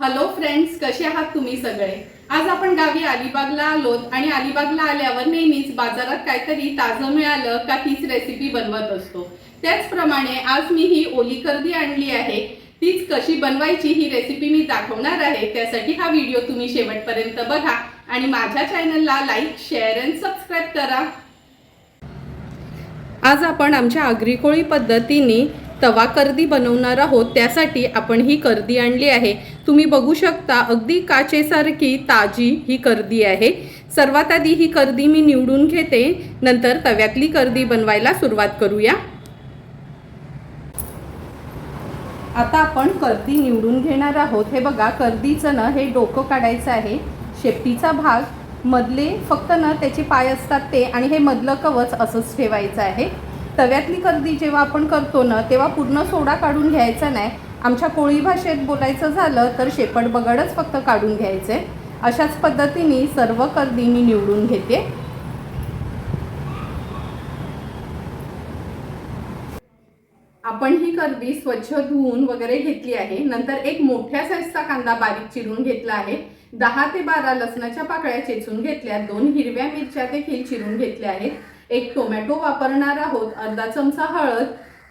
Hello friends कसे आहात तुम्ही सगळे? आज आपण गावी अलिबागला आलो आणि अलिबागला आल्यावर नेहमीच बाजारात काहीतरी ताजं मिळालं का तीच रेसिपी बनवत असतो. त्याचप्रमाणे आज मी ही ओली कर्दी आणली आहे. तीच कशी बनवायची ही रेसिपी मी दाखवणार आहे. त्यासाठी हा व्हिडिओ तुम्ही शेवटपर्यंत बघा आणि माझ्या चॅनलला लाईक शेअर अँड सबस्क्राईब करा. आज आपण आमच्या आग्रिकोळी पद्धतीने तवा कर्दी बनवणार आहोत त्यासाठी आपण ही कर्दी आणली आहे. तुम्ही बघू शकता अगदी काचेसारखी ताजी ही कर्दी आहे. सर्वात आधी ही कर्दी मी निवडून घेते. नंतर तव्यातली कर्दी बनवायला सुरुवात करूया. आता आपण कर्दी निवडून घेणार आहोत. हे बघा कर्दीचं ना हे डोकं काढायचं आहे. शेपटीचा भाग मधले फक्त ना त्याचे पाय असतात ते आणि हे मधलं कवच असंच ठेवायचं आहे. तव्यातली कर्दी जेव्हा आपण करतो ना तेव्हा पूर्ण सोडा काढून घ्यायचा नाही. आमच्या कोळी भाषेत बोलायचं झालं तर शेपट बगडच फक्त काढून घ्यायचे. अशाच पद्धतीने सर्व कर्दी मी निवडून घेते. आपण ही कर्दी स्वच्छ धुवून वगैरे घेतली आहे. नंतर एक मोठ्या साईजचा कांदा बारीक चिरून घेतला आहे. दहा ते बारा लसणाच्या पाकळ्या चेचून घेतल्या. दोन हिरव्या मिरच्या देखील चिरून घेतल्या आहेत. एक टोमॅटो वापरणार आहोत अर्धा चमचा हळद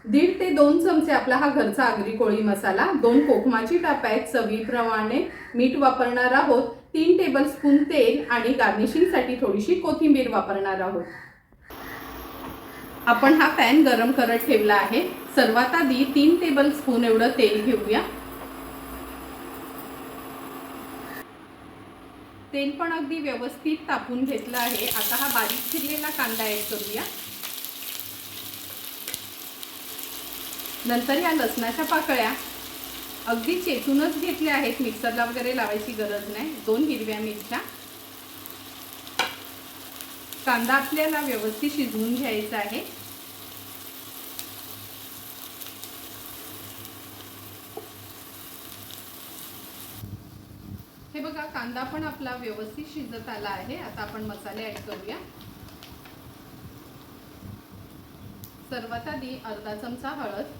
दीड ते दोन चमचे आपला हा घरचा आगरी कोळी मसाला दोन कोकमाची टाप आहेत चवीप्रमाणे मीठ वापरणार आहोत तीन टेबलस्पून तेल आणि गार्निशिंगसाठी थोडीशी कोथिंबीर वापरणार आहोत. आपण हा पॅन गरम करत ठेवला आहे. सर्वात आधी तीन टेबलस्पून एवढं तेल घेऊया. तेल पण अगदी व्यवस्थित तापून घेतलं आहे. आता हा बारीक चिरलेला कांदा ॲड करूया. नंतर या लसणाच्या पाकळ्या अगदी चेचूनच घेतल्या आहेत. मिक्सरला वगैरे लावायची गरज नाही. दोन हिरव्या मिरच्या. कांदा आपल्याला व्यवस्थित शिजवून घ्यायचा आहे. कांदा पण आपला व्यवस्थित शिजत आला आहे. आता आपण मसाले ऍड करूया. सर्वात आधी अर्धा चमचा हळद.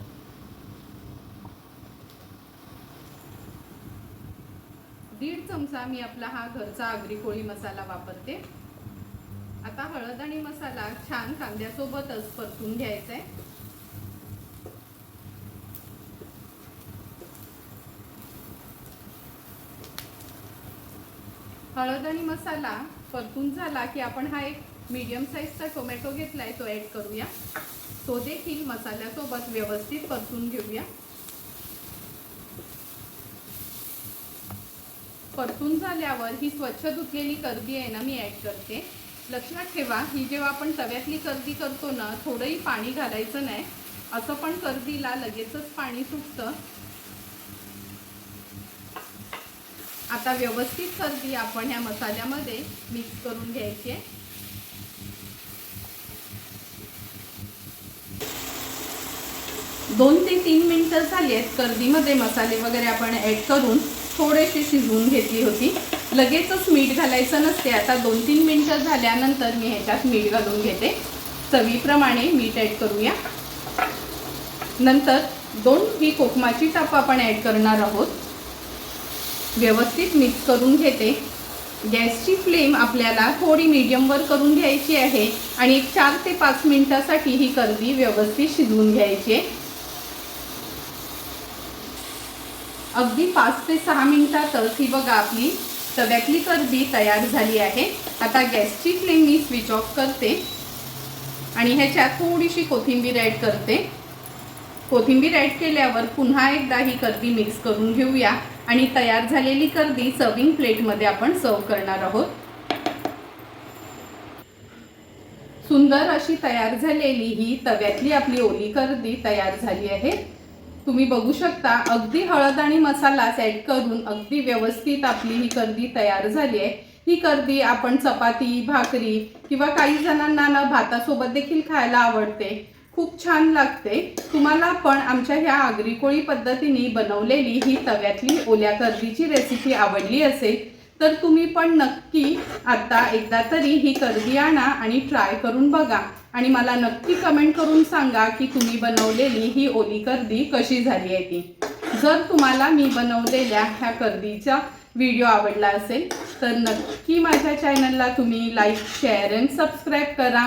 दीड चमचा मी आपला हा घरचा आगरी कोळी मसाला वापरते. आता हळद आणि मसाला छान कांद्यासोबतच परतून घ्यायचा आहे हळद आणि मसाला परतून झाला की आपण हा एक मीडियम साईजचा टोमॅटो घेतलाय तो ऍड करूया. तो देखील मसाल्यासोबत व्यवस्थित परतून घेऊया. परतून झाल्यावर ही स्वच्छ धुतलेली कर्दी आहे ना मी ऍड करते. लक्षात ठेवा ही जेव्हा आपण तव्यातली कर्दी करतो ना थोडंही पाणी घालायचं नाही. असं पण कर्दीला लगेचच पाणी सुटतं. आता व्यवस्थित सर्दी आपण ह्या मसाल्यामध्ये मिक्स करून घ्यायची आहे. दोन ते तीन मिनिटं झाली आहेत कर्दीमध्ये मसाले वगैरे आपण ऍड करून थोडेसे शिजवून घेतली होती. लगेचच मीठ घालायचं नसते. आता दोन तीन मिनिटं झाल्यानंतर मी ह्याच्यात मीठ घालून घेते. चवीप्रमाणे मीठ ॲड करूया. नंतर दोन ही कोकमाची टाप आपण ॲड करणार आहोत. व्यवस्थित मिक्स करून घेते. गॅसची फ्लेम आपल्याला थोडी मीडियमवर करून घ्यायची आहे आणि एक चार ते पाच मिनटासाठी ही कर्दी व्यवस्थित शिजवून घ्यायची. आहे अगदी पाच ते सहा मिनिटातच ही बघा आपली तव्यातली कर्दी तयार झाली आहे. आता गॅसची फ्लेम मी स्विच ऑफ करते. आणि ह्याच्यात थोडीशी कोथिंबीर ॲड करते. कोथिंबीर ॲड केल्यावर पुन्हा एकदा ही करबी मिक्स करून घेऊया. आणि तयार झालेली कर्दी सर्विंग प्लेटमध्ये आपण सर्व करणार आहोत. सुंदर अशी तयार झालेली ही तव्यातली आपली ओली कर्दी तयार झाली आहे. तुम्ही बघू शकता अगदी हळद आणि मसाला ॲड करून अगदी व्यवस्थित आपली ही कर्दी तयार झाली आहे. ही कर्दी आपण चपाती भाकरी किंवा काही जणांना ना भातासोबत देखील खायला आवडते. खूप छान लागते. तुम्हाला पण आमच्या ह्या आगरी कोळी पद्धतीने बनवलेली ही तव्यातली ओल्या कर्दीची रेसिपी आवडली असेल तर तुम्ही पण नक्की आता एकदा तरी ही कर्दी आणा आणि ट्राय करून बघा. आणि मला नक्की कमेंट करून सांगा की तुम्ही बनवलेली ही ओली कर्दी कशी झाली आहे ती. जर तुम्हाला मी बनवलेल्या ह्या कर्दीचा व्हिडिओ आवडला असेल तर नक्की माझ्या चॅनलला तुम्ही लाईक शेअर अँड सबस्क्राईब करा.